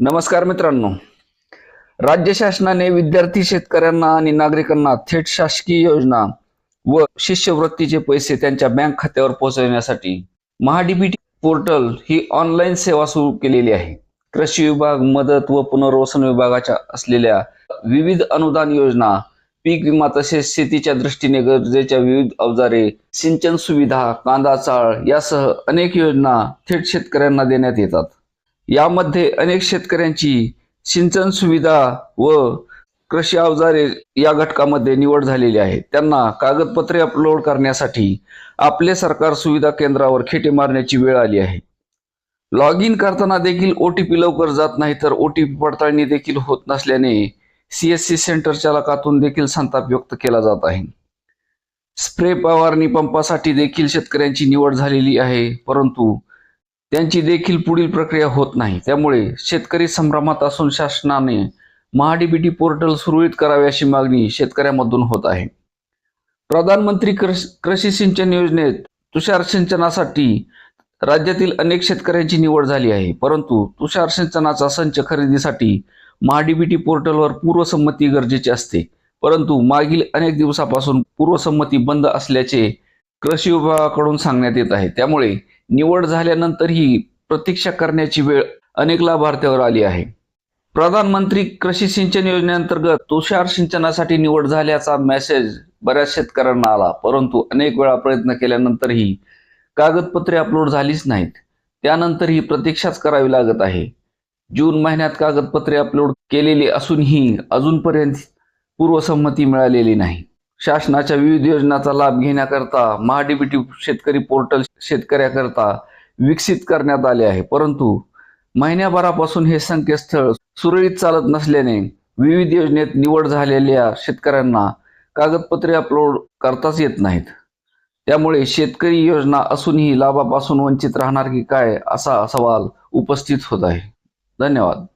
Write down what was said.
नमस्कार मित्रांनो. राज्य शासनाने विद्यार्थी शेतकऱ्यांना आणि नागरिकांना थेट शासकीय योजना व शिष्यवृत्तीचे पैसे त्यांच्या बँक खात्यावर पोहोचवण्यासाठी महाडीबीटी पोर्टल ही ऑनलाईन सेवा सुरू केलेली आहे. कृषी विभाग मदत व पुनर्वसन विभागाच्या असलेल्या विविध अनुदान योजना पीक विमा तसेच शेतीच्या दृष्टीने गरजेच्या विविध अवजारे सिंचन सुविधा कांदा चाळ यासह अनेक योजना थेट शेतकऱ्यांना देण्यात येतात. यामध्ये अनेक शेतकऱ्यांची सिंचन सुविधा व कृषी अवजारे या घटकामध्ये निवड झालेली आहे. त्यांना कागदपत्रे अपलोड करण्यासाठी आपले सरकार सुविधा केंद्रावर खेटे मारण्याची वेळ आली आहे. लॉग इन करताना देखील ओ टी पी लवकर जात नाही तर ओ टी पी पडताळणी देखील होत नसल्याने सी एस सी सेंटर चालकातून देखील संताप व्यक्त केला जात आहे. स्प्रे फवारणी पंपासाठी देखील शेतकऱ्यांची निवड झालेली आहे परंतु त्यांची देखील पुढील प्रक्रिया होत नाही. त्यामुळे शेतकरी संभ्रमात असून शासनाने महाडीबीटी पोर्टल सुरळीत करावे अशी मागणी शेतकऱ्यांमधून होत आहे. प्रधानमंत्री कृष- कृषी सिंचन योजनेत तुषार सिंचनासाठी राज्यातील अनेक शेतकऱ्यांची निवड झाली आहे. परंतु तुषार सिंचनाचा संच खरेदीसाठी महाडीबीटी पोर्टलवर पूर्वसंमती गरजेची असते. परंतु मागील अनेक दिवसापासून पूर्वसंमती बंद असल्याचे कृषी विभागाकडून सांगण्यात येत आहे. त्यामुळे निवड झाल्यानंतरही प्रतीक्षा करण्याची वेळ अनेक लाभार्थ्यावर आली आहे. प्रधानमंत्री कृषी सिंचन योजनेअंतर्गत तुषार सिंचनासाठी निवड झाल्याचा मेसेज बऱ्याच शेतकऱ्यांना आला परंतु अनेक वेळा प्रयत्न केल्यानंतरही कागदपत्रे अपलोड झालीच नाहीत. त्यानंतरही प्रतीक्षाच करावी लागत आहे. जून महिन्यात कागदपत्रे अपलोड केलेली असूनही अजूनपर्यंत पूर्वसंमती मिळालेली नाही. शासनाच्या विविध योजनांचा लाभ घेण्याकरता महाडीबीटी शेतकरी पोर्टल शेतकऱ्याकरता विकसित करण्यात आले आहे. परंतु महिन्याभरापासून हे संकेतस्थळ सुरळीत चालत नसल्याने विविध योजनेत निवड झालेल्या शेतकऱ्यांना कागदपत्रे अपलोड करताच येत नाहीत. त्यामुळे शेतकरी योजना असूनही लाभापासून वंचित राहणार की काय असा सवाल उपस्थित होत आहे. धन्यवाद.